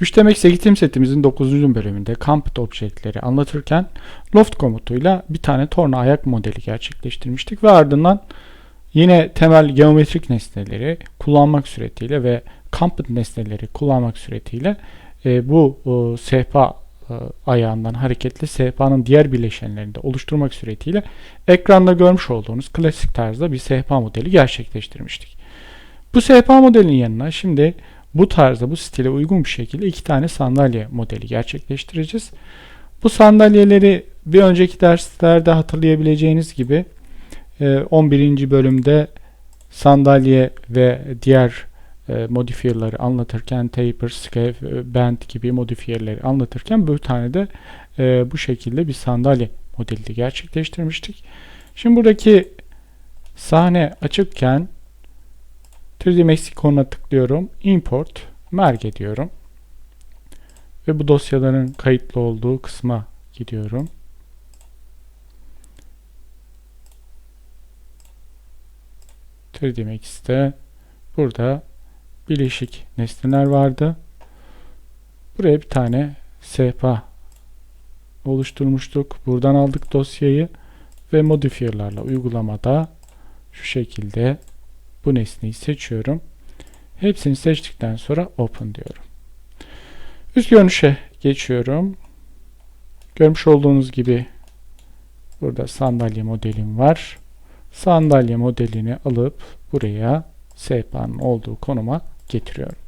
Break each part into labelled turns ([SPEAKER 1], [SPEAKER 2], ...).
[SPEAKER 1] 3DMX eğitim setimizin 9. bölümünde Composite objektleri anlatırken loft komutuyla bir tane torna ayak modeli gerçekleştirmiştik ve ardından yine temel geometrik nesneleri kullanmak suretiyle ve Composite nesneleri kullanmak suretiyle e, bu e, sehpa e, ayağından hareketli sehpanın diğer bileşenlerini de oluşturmak suretiyle ekranda görmüş olduğunuz klasik tarzda bir sehpa modeli gerçekleştirmiştik. Bu sehpa modelinin yanına şimdi bu tarzda bu stile uygun bir şekilde iki tane sandalye modeli gerçekleştireceğiz. Bu sandalyeleri bir önceki derslerde hatırlayabileceğiniz gibi e, 11. bölümde sandalye ve diğer e, modifierleri anlatırken taper, scale, e, bend gibi modifierleri anlatırken bir tane de e, bu şekilde bir sandalye modeli de gerçekleştirmiştik. Şimdi buradaki sahne açıkken 3D Max ikonuna tıklıyorum. Import, merge diyorum. Ve bu dosyaların kayıtlı olduğu kısma gidiyorum. ...3D Max'te burada bileşik nesneler vardı. Buraya bir tane sehpa oluşturmuştuk. Buradan aldık dosyayı ve modifierlarla uygulamada şu şekilde bu nesneyi seçiyorum. Hepsini seçtikten sonra open diyorum. Üst görünüşe geçiyorum. Görmüş olduğunuz gibi burada sandalye modelim var. Sandalye modelini alıp buraya sehpanın olduğu konuma getiriyorum.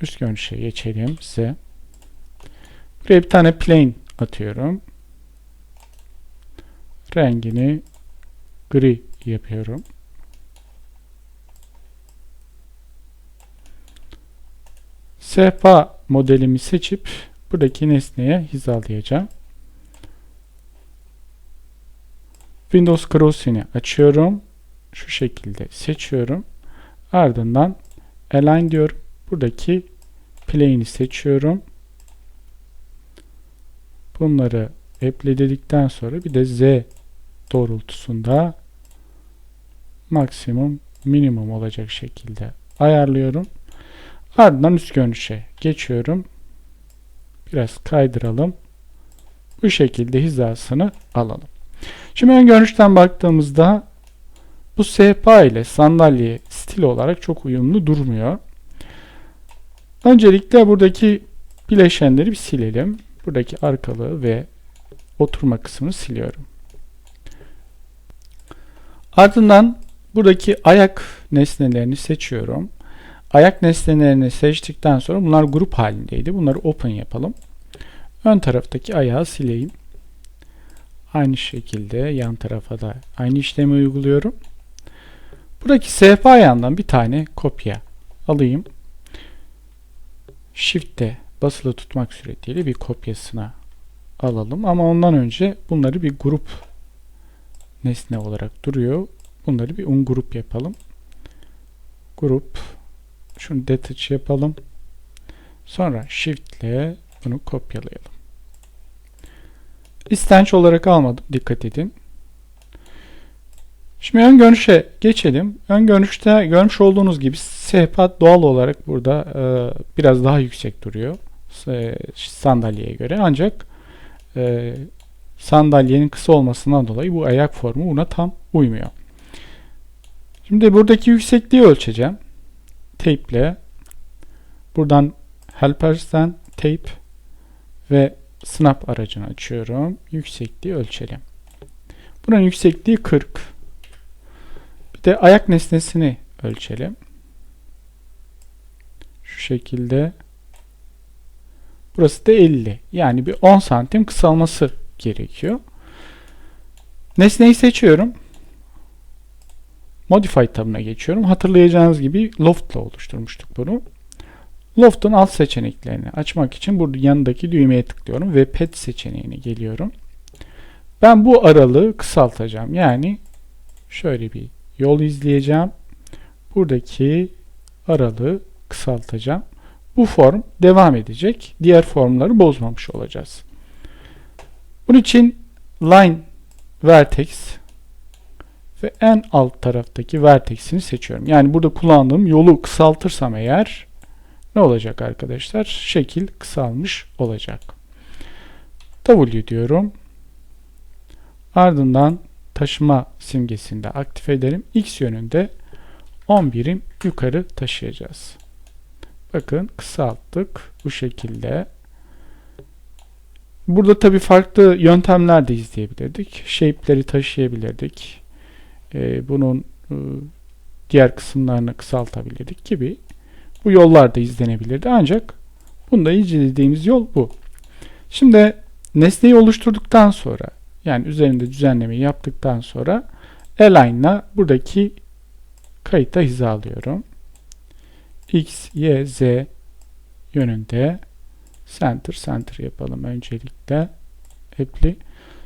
[SPEAKER 1] Üst görünüşe geçelim size. Buraya bir tane plane atıyorum. Rengini gri yapıyorum. Sehpa modelimi seçip buradaki nesneye hizalayacağım. Windows Crosshair'i açıyorum. Şu şekilde seçiyorum. Ardından Align diyorum. Buradaki plane'i seçiyorum. Bunları apply dedikten sonra bir de Z doğrultusunda maksimum minimum olacak şekilde ayarlıyorum. Ardından üst görünüşe geçiyorum. Biraz kaydıralım. Bu şekilde hizasını alalım. Şimdi ön görünüşten baktığımızda bu sehpa ile sandalye stil olarak çok uyumlu durmuyor. Öncelikle buradaki bileşenleri bir silelim. Buradaki arkalığı ve oturma kısmını siliyorum. Ardından buradaki ayak nesnelerini seçiyorum. Ayak nesnelerini seçtikten sonra bunlar grup halindeydi. Bunları open yapalım. Ön taraftaki ayağı sileyim. Aynı şekilde yan tarafa da aynı işlemi uyguluyorum. Buradaki sehpa ayağından bir tane kopya alayım. Shift'te basılı tutmak suretiyle bir kopyasına alalım. Ama ondan önce bunları bir grup nesne olarak duruyor. Bunları bir ungrup yapalım. Grup şunu detach yapalım. Sonra shift ile bunu kopyalayalım. İstenç olarak almadım. Dikkat edin. Şimdi ön görünüşe geçelim. Ön görünüşte görmüş olduğunuz gibi sehpa doğal olarak burada e, biraz daha yüksek duruyor. Sandalyeye göre. Ancak e, sandalyenin kısa olmasından dolayı bu ayak formu buna tam uymuyor. Şimdi buradaki yüksekliği ölçeceğim. Tape ile buradan helpers'ten tape ve snap aracını açıyorum. Yüksekliği ölçelim. Buranın yüksekliği 40. Bir de ayak nesnesini ölçelim. Şu şekilde. Burası da 50. Yani bir 10 santim kısalması gerekiyor. Nesneyi seçiyorum. Modify tabına geçiyorum. Hatırlayacağınız gibi Loft ile oluşturmuştuk bunu. Loft'un alt seçeneklerini açmak için burada yanındaki düğmeye tıklıyorum ve Pet seçeneğine geliyorum. Ben bu aralığı kısaltacağım. Yani şöyle bir yol izleyeceğim. Buradaki aralığı kısaltacağım. Bu form devam edecek. Diğer formları bozmamış olacağız. Bunun için line vertex ve en alt taraftaki vertex'ini seçiyorum. Yani burada kullandığım yolu kısaltırsam eğer ne olacak arkadaşlar? Şekil kısalmış olacak. W diyorum. Ardından taşıma simgesini de aktif edelim. X yönünde 10 birim yukarı taşıyacağız. Bakın kısalttık bu şekilde. Burada tabi farklı yöntemler de izleyebilirdik. Shape'leri taşıyabilirdik. Ee, bunun e, diğer kısımlarını kısaltabilirdik gibi. Bu yollar da izlenebilirdi ancak bunda izlediğimiz yol bu. Şimdi nesneyi oluşturduktan sonra yani üzerinde düzenlemeyi yaptıktan sonra align'la buradaki kayıta hizalıyorum. X, Y, Z yönünde center center yapalım öncelikle apply.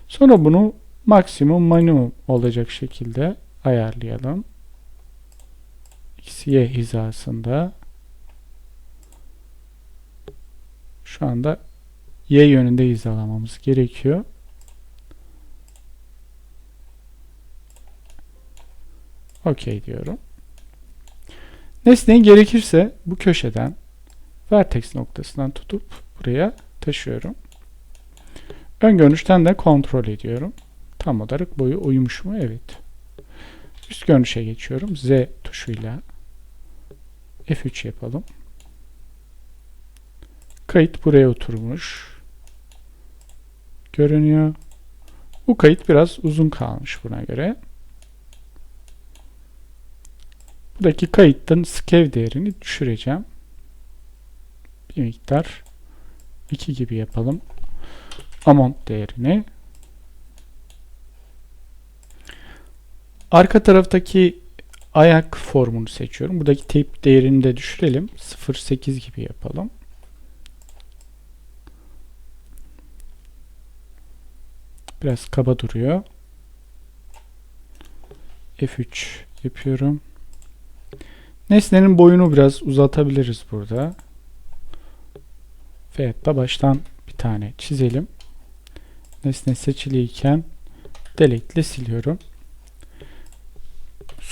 [SPEAKER 1] Sonra bunu maksimum minimum olacak şekilde ayarlayalım. X, Y hizasında şu anda Y yönünde hizalamamız gerekiyor. OK diyorum. Nesneyi gerekirse bu köşeden vertex noktasından tutup buraya taşıyorum. Ön görünüşten de kontrol ediyorum. Tam olarak boyu uymuş mu? Evet. Üst görünüşe geçiyorum. Z tuşuyla F3 yapalım. Kayıt buraya oturmuş. Görünüyor. Bu kayıt biraz uzun kalmış buna göre. Buradaki kayıttan skev değerini düşüreceğim. Bir miktar 2 gibi yapalım. Amount değerini. Arka taraftaki ayak formunu seçiyorum. Buradaki tape değerini de düşürelim. 0.8 gibi yapalım. Biraz kaba duruyor. F3 yapıyorum. Nesnenin boyunu biraz uzatabiliriz burada. Veyahut da baştan bir tane çizelim. Nesne seçiliyken delete ile siliyorum.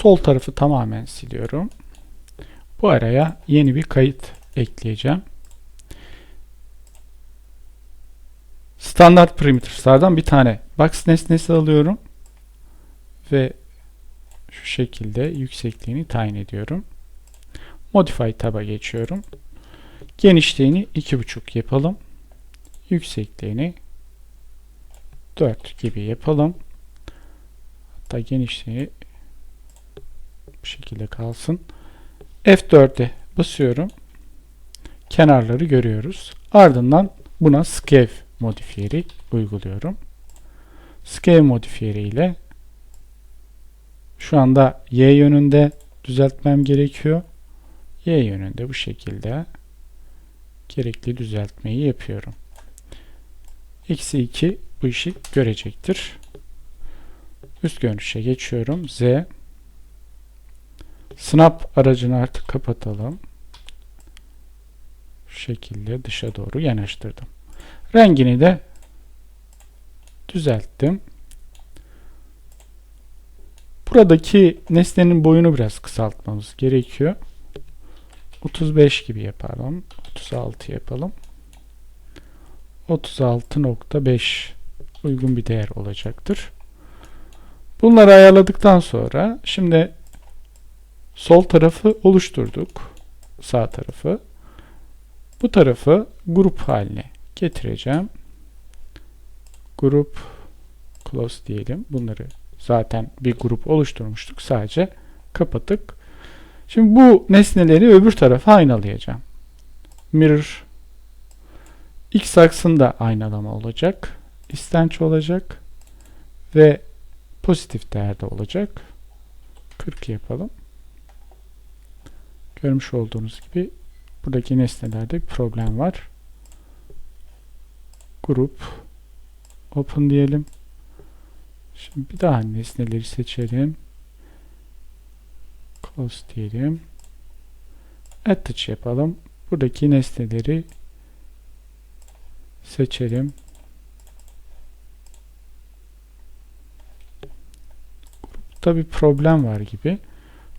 [SPEAKER 1] Sol tarafı tamamen siliyorum. Bu araya yeni bir kayıt ekleyeceğim. Standart parametres'lardan bir tane box nesnesi alıyorum ve şu şekilde yüksekliğini tayin ediyorum. Modify tab'a geçiyorum. Genişliğini 2.5 yapalım. Yüksekliğini 4 gibi yapalım. Hatta genişliği bu şekilde kalsın. F4'e basıyorum. Kenarları görüyoruz. Ardından buna scale modifiyeri uyguluyorum. Scale modifiyeri ile şu anda Y yönünde düzeltmem gerekiyor. Y yönünde bu şekilde gerekli düzeltmeyi yapıyorum. Eksi 2 bu işi görecektir. Üst görünüşe geçiyorum. Z Snap aracını artık kapatalım. Şu şekilde dışa doğru yanaştırdım. Rengini de düzelttim. Buradaki nesnenin boyunu biraz kısaltmamız gerekiyor. 35 gibi yapalım. 36 yapalım. 36.5 uygun bir değer olacaktır. Bunları ayarladıktan sonra şimdi sol tarafı oluşturduk. Sağ tarafı. Bu tarafı grup haline getireceğim. Grup close diyelim. Bunları zaten bir grup oluşturmuştuk. Sadece kapattık. Şimdi bu nesneleri öbür tarafa aynalayacağım. Mirror x aksında aynalama olacak. İstenç olacak. Ve pozitif değerde olacak. 40 yapalım. Görmüş olduğunuz gibi buradaki nesnelerde bir problem var. Grup open diyelim. Şimdi bir daha nesneleri seçelim. Close diyelim. Attach yapalım. Buradaki nesneleri seçelim. grupta bir problem var gibi.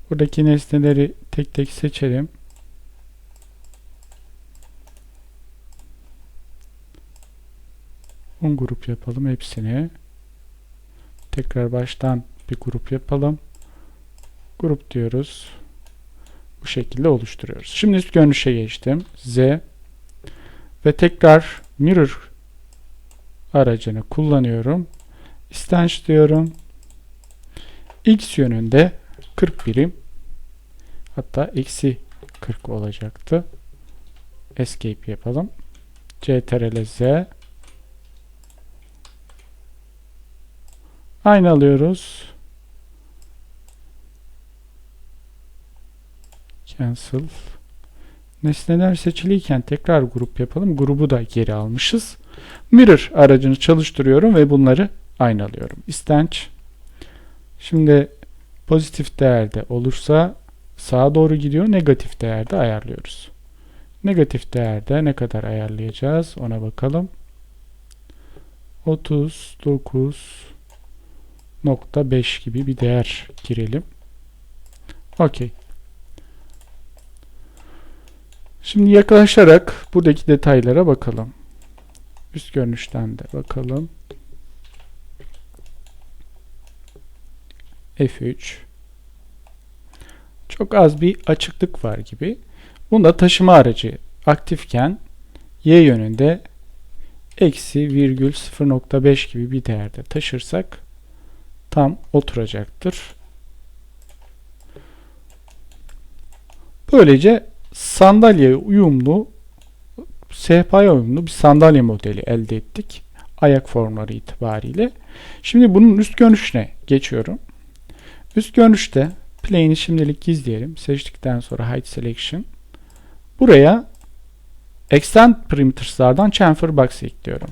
[SPEAKER 1] Buradaki nesneleri tek tek seçelim. Un grup yapalım hepsini. Tekrar baştan bir grup yapalım. Grup diyoruz. Bu şekilde oluşturuyoruz. Şimdi üst görünüşe geçtim. Z ve tekrar mirror aracını kullanıyorum. Instance diyorum. X yönünde 40 birim hatta eksi 40 olacaktı. Escape yapalım. CTRL Z Aynı alıyoruz. Cancel. Nesneler seçiliyken tekrar grup yapalım. Grubu da geri almışız. Mirror aracını çalıştırıyorum ve bunları aynı alıyorum. İstenç. Şimdi pozitif değerde olursa sağa doğru gidiyor. Negatif değerde ayarlıyoruz. Negatif değerde ne kadar ayarlayacağız ona bakalım. 39.5 gibi bir değer girelim. Okey. Şimdi yaklaşarak buradaki detaylara bakalım. Üst görünüşten de bakalım. F3 Çok az bir açıklık var gibi. Bunda taşıma aracı aktifken Y yönünde eksi virgül 0.5 gibi bir değerde taşırsak tam oturacaktır. Böylece sandalyeye uyumlu sehpaya uyumlu bir sandalye modeli elde ettik. Ayak formları itibariyle. Şimdi bunun üst görünüşüne geçiyorum. Üst görünüşte plane'i şimdilik gizleyelim. Seçtikten sonra height selection. Buraya extend parameters'lardan chamfer box ekliyorum.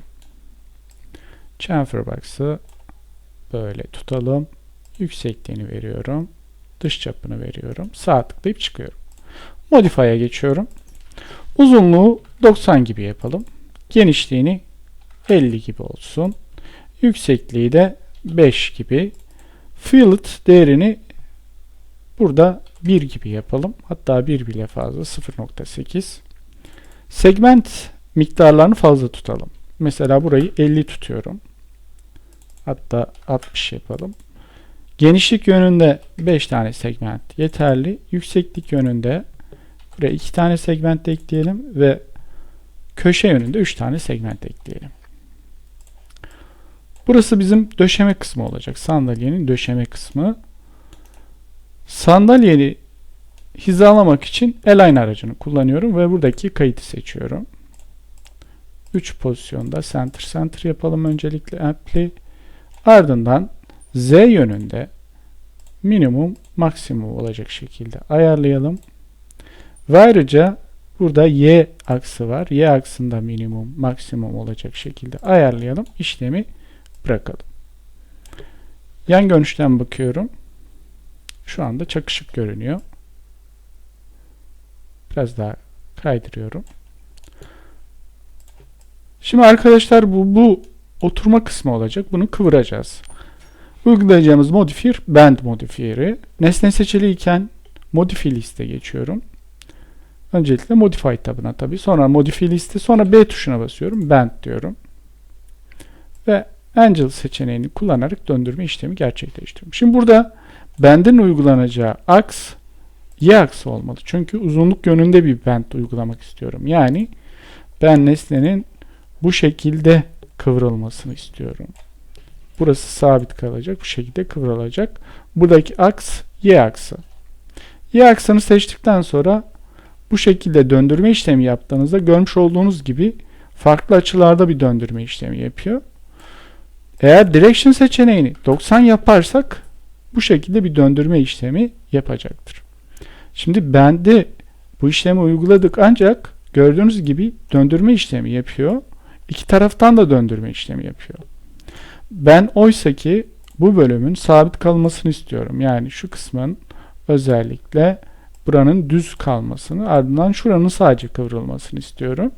[SPEAKER 1] Chamfer box'ı böyle tutalım. Yüksekliğini veriyorum. Dış çapını veriyorum. Sağ tıklayıp çıkıyorum. Modify'a geçiyorum. Uzunluğu 90 gibi yapalım. Genişliğini 50 gibi olsun. Yüksekliği de 5 gibi. Fillet değerini burada 1 gibi yapalım. Hatta 1 bile fazla 0.8. Segment miktarlarını fazla tutalım. Mesela burayı 50 tutuyorum. Hatta 60 yapalım. Genişlik yönünde 5 tane segment yeterli. Yükseklik yönünde buraya 2 tane segment ekleyelim ve köşe yönünde 3 tane segment ekleyelim. Burası bizim döşeme kısmı olacak. Sandalyenin döşeme kısmı. Sandalyeyi hizalamak için align aracını kullanıyorum ve buradaki kayıtı seçiyorum. 3 pozisyonda center center yapalım öncelikle apply. Ardından Z yönünde minimum maksimum olacak şekilde ayarlayalım. Ve ayrıca burada Y aksı var. Y aksında minimum maksimum olacak şekilde ayarlayalım. İşlemi bırakalım. Yan görünüşten bakıyorum. Şu anda çakışık görünüyor. Biraz daha kaydırıyorum. Şimdi arkadaşlar bu, bu oturma kısmı olacak. Bunu kıvıracağız. Uygulayacağımız modifier bend modifiyeri. Nesne seçiliyken modify liste geçiyorum. Öncelikle modify tabına tabi. Sonra modify liste. Sonra B tuşuna basıyorum. Bend diyorum. Ve Angel seçeneğini kullanarak döndürme işlemi gerçekleştiriyorum. Şimdi burada bendin uygulanacağı aks y aksı olmalı. Çünkü uzunluk yönünde bir bend uygulamak istiyorum. Yani ben nesnenin bu şekilde kıvrılmasını istiyorum. Burası sabit kalacak. Bu şekilde kıvrılacak. Buradaki aks y aksı. Y aksını seçtikten sonra bu şekilde döndürme işlemi yaptığınızda görmüş olduğunuz gibi farklı açılarda bir döndürme işlemi yapıyor. Eğer direction seçeneğini 90 yaparsak bu şekilde bir döndürme işlemi yapacaktır. Şimdi bende bu işlemi uyguladık ancak gördüğünüz gibi döndürme işlemi yapıyor. İki taraftan da döndürme işlemi yapıyor. Ben oysa ki bu bölümün sabit kalmasını istiyorum. Yani şu kısmın özellikle buranın düz kalmasını ardından şuranın sadece kıvrılmasını istiyorum.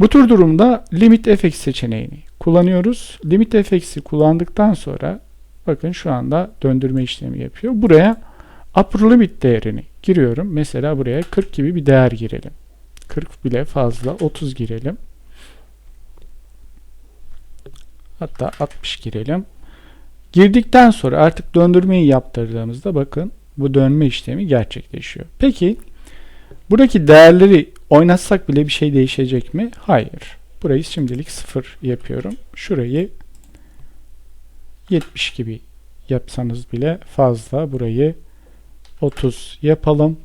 [SPEAKER 1] Bu tür durumda limit fx seçeneğini kullanıyoruz. Limit fx'i kullandıktan sonra Bakın şu anda döndürme işlemi yapıyor. Buraya upper limit değerini giriyorum. Mesela buraya 40 gibi bir değer girelim. 40 bile fazla. 30 girelim. Hatta 60 girelim. Girdikten sonra artık döndürmeyi yaptırdığımızda bakın bu dönme işlemi gerçekleşiyor. Peki buradaki değerleri oynatsak bile bir şey değişecek mi? Hayır. Burayı şimdilik 0 yapıyorum. Şurayı 70 gibi yapsanız bile fazla. Burayı 30 yapalım.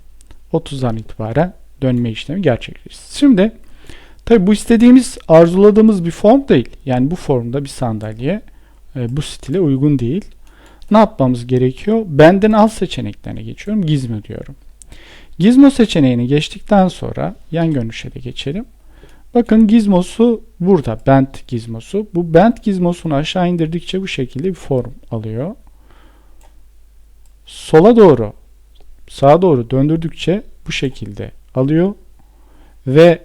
[SPEAKER 1] 30'dan itibaren dönme işlemi gerçekleşsin. Şimdi tabi bu istediğimiz arzuladığımız bir form değil. Yani bu formda bir sandalye e, bu stile uygun değil. Ne yapmamız gerekiyor? Benden al seçeneklerine geçiyorum. Gizmo diyorum. Gizmo seçeneğini geçtikten sonra yan görünüşe de geçelim. Bakın gizmosu burada. Bend gizmosu. Bu bend gizmosunu aşağı indirdikçe bu şekilde bir form alıyor. Sola doğru sağa doğru döndürdükçe bu şekilde alıyor. Ve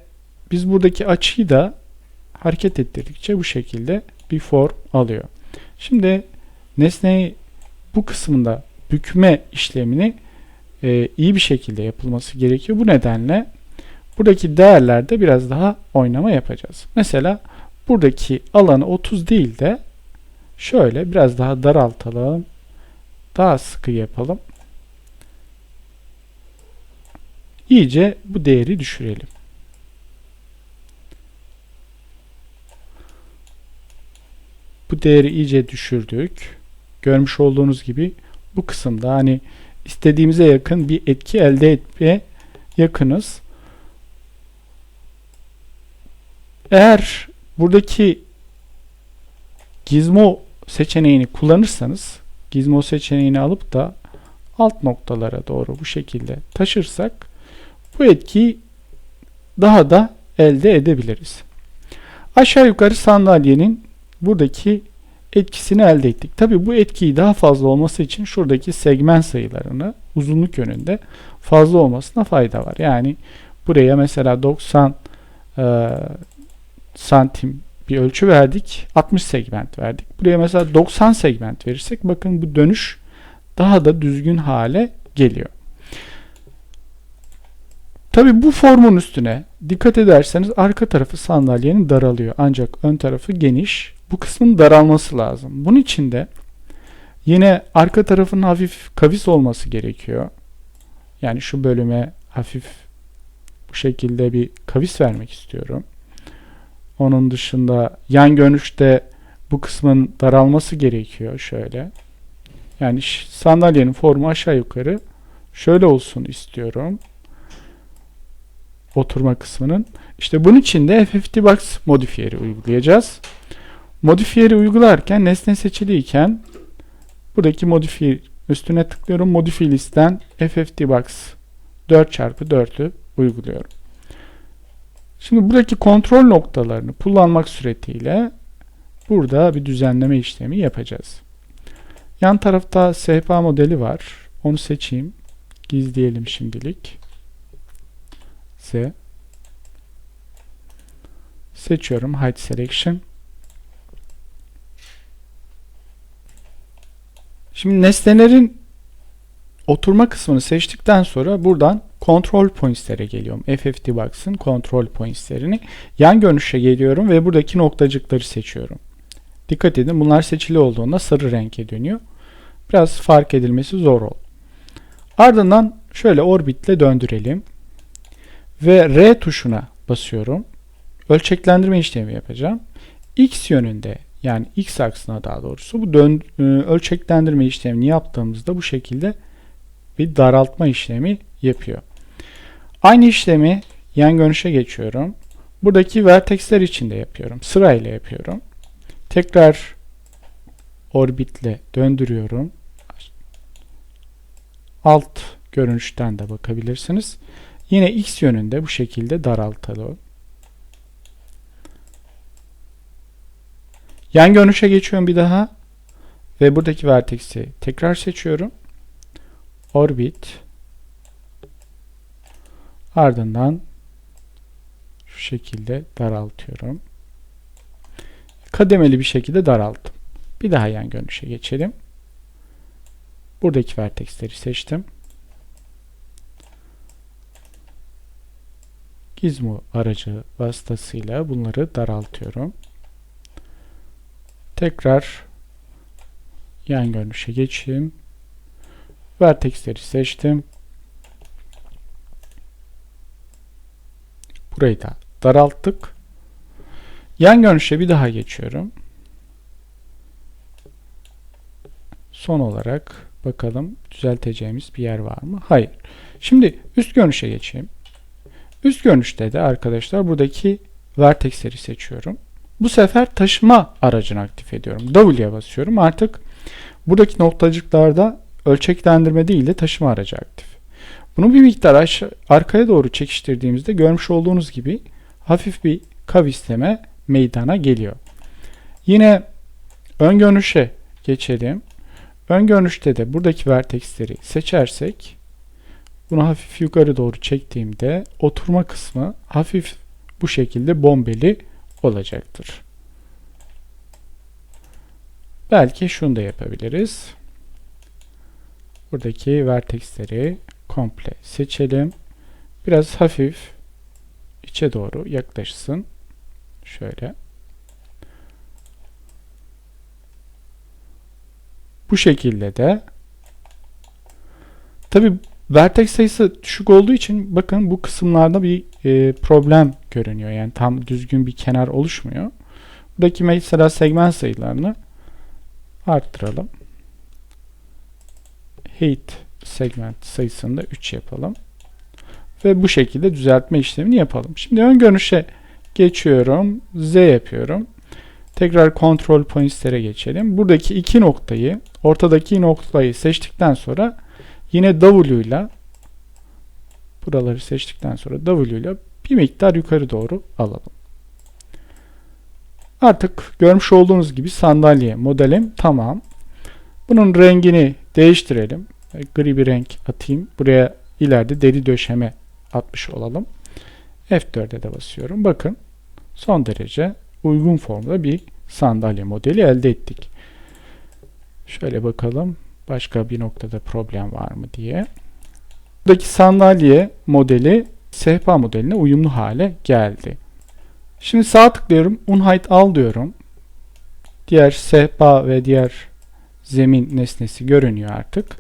[SPEAKER 1] biz buradaki açıyı da hareket ettirdikçe bu şekilde bir form alıyor. Şimdi nesneyi bu kısmında bükme işlemini e, iyi bir şekilde yapılması gerekiyor. Bu nedenle buradaki değerlerde biraz daha oynama yapacağız. Mesela buradaki alanı 30 değil de şöyle biraz daha daraltalım. Daha sıkı yapalım. İyice bu değeri düşürelim. Bu değeri iyice düşürdük. Görmüş olduğunuz gibi bu kısımda hani istediğimize yakın bir etki elde etmeye yakınız. Eğer buradaki gizmo seçeneğini kullanırsanız gizmo seçeneğini alıp da alt noktalara doğru bu şekilde taşırsak bu etkiyi daha da elde edebiliriz. Aşağı yukarı sandalyenin buradaki etkisini elde ettik. Tabi bu etkiyi daha fazla olması için şuradaki segment sayılarını uzunluk yönünde fazla olmasına fayda var. Yani buraya mesela 90 e, santim bir ölçü verdik. 60 segment verdik. Buraya mesela 90 segment verirsek bakın bu dönüş daha da düzgün hale geliyor. Tabi bu formun üstüne dikkat ederseniz arka tarafı sandalyenin daralıyor. Ancak ön tarafı geniş. Bu kısmın daralması lazım. Bunun için de yine arka tarafının hafif kavis olması gerekiyor. Yani şu bölüme hafif bu şekilde bir kavis vermek istiyorum. Onun dışında yan görünüşte bu kısmın daralması gerekiyor şöyle. Yani sandalyenin formu aşağı yukarı şöyle olsun istiyorum oturma kısmının. İşte bunun için de FFT Box modifiyeri uygulayacağız. Modifiyeri uygularken nesne seçiliyken buradaki modifiye üstüne tıklıyorum. Modifiye listen FFT Box 4x4'ü uyguluyorum. Şimdi buradaki kontrol noktalarını kullanmak suretiyle burada bir düzenleme işlemi yapacağız. Yan tarafta sehpa modeli var. Onu seçeyim. Gizleyelim şimdilik ise seçiyorum Hide Selection. Şimdi nesnelerin oturma kısmını seçtikten sonra buradan Control Points'lere geliyorum. FFT Box'ın Control Points'lerini yan görünüşe geliyorum ve buradaki noktacıkları seçiyorum. Dikkat edin bunlar seçili olduğunda sarı renke dönüyor. Biraz fark edilmesi zor oldu. Ardından şöyle orbitle döndürelim ve R tuşuna basıyorum. Ölçeklendirme işlemi yapacağım. X yönünde yani X aksına daha doğrusu bu dön, e, ölçeklendirme işlemini yaptığımızda bu şekilde bir daraltma işlemi yapıyor. Aynı işlemi yan görünüşe geçiyorum. Buradaki vertexler için de yapıyorum. Sırayla yapıyorum. Tekrar orbitle döndürüyorum. Alt görünüşten de bakabilirsiniz. Yine x yönünde bu şekilde daraltalım. Yan görünüşe geçiyorum bir daha. Ve buradaki vertex'i tekrar seçiyorum. Orbit. Ardından şu şekilde daraltıyorum. Kademeli bir şekilde daralttım. Bir daha yan görünüşe geçelim. Buradaki vertexleri seçtim. Gizmo aracı vasıtasıyla bunları daraltıyorum. Tekrar yan görünüşe geçeyim. Vertexleri seçtim. Burayı da daralttık. Yan görünüşe bir daha geçiyorum. Son olarak bakalım düzelteceğimiz bir yer var mı? Hayır. Şimdi üst görünüşe geçeyim. Üst görünüşte de arkadaşlar buradaki vertexleri seçiyorum. Bu sefer taşıma aracını aktif ediyorum. W'ye basıyorum. Artık buradaki noktacıklarda ölçeklendirme değil de taşıma aracı aktif. Bunu bir miktar arkaya doğru çekiştirdiğimizde görmüş olduğunuz gibi hafif bir kavisleme meydana geliyor. Yine ön görünüşe geçelim. Ön görünüşte de buradaki vertexleri seçersek bunu hafif yukarı doğru çektiğimde oturma kısmı hafif bu şekilde bombeli olacaktır. Belki şunu da yapabiliriz. Buradaki vertexleri komple seçelim. Biraz hafif içe doğru yaklaşsın. Şöyle. Bu şekilde de tabi vertex sayısı düşük olduğu için bakın bu kısımlarda bir e, problem görünüyor. Yani tam düzgün bir kenar oluşmuyor. Buradaki mesela segment sayılarını arttıralım. Height segment sayısını da 3 yapalım. Ve bu şekilde düzeltme işlemini yapalım. Şimdi ön görünüşe geçiyorum. Z yapıyorum. Tekrar control points'lere geçelim. Buradaki iki noktayı, ortadaki noktayı seçtikten sonra yine W ile buraları seçtikten sonra W ile bir miktar yukarı doğru alalım. Artık görmüş olduğunuz gibi sandalye modelim tamam. Bunun rengini değiştirelim. Gri bir renk atayım. Buraya ileride deri döşeme atmış olalım. F4'e de basıyorum. Bakın son derece uygun formda bir sandalye modeli elde ettik. Şöyle bakalım başka bir noktada problem var mı diye. Buradaki sandalye modeli sehpa modeline uyumlu hale geldi. Şimdi sağ tıklıyorum. Unhide al diyorum. Diğer sehpa ve diğer zemin nesnesi görünüyor artık.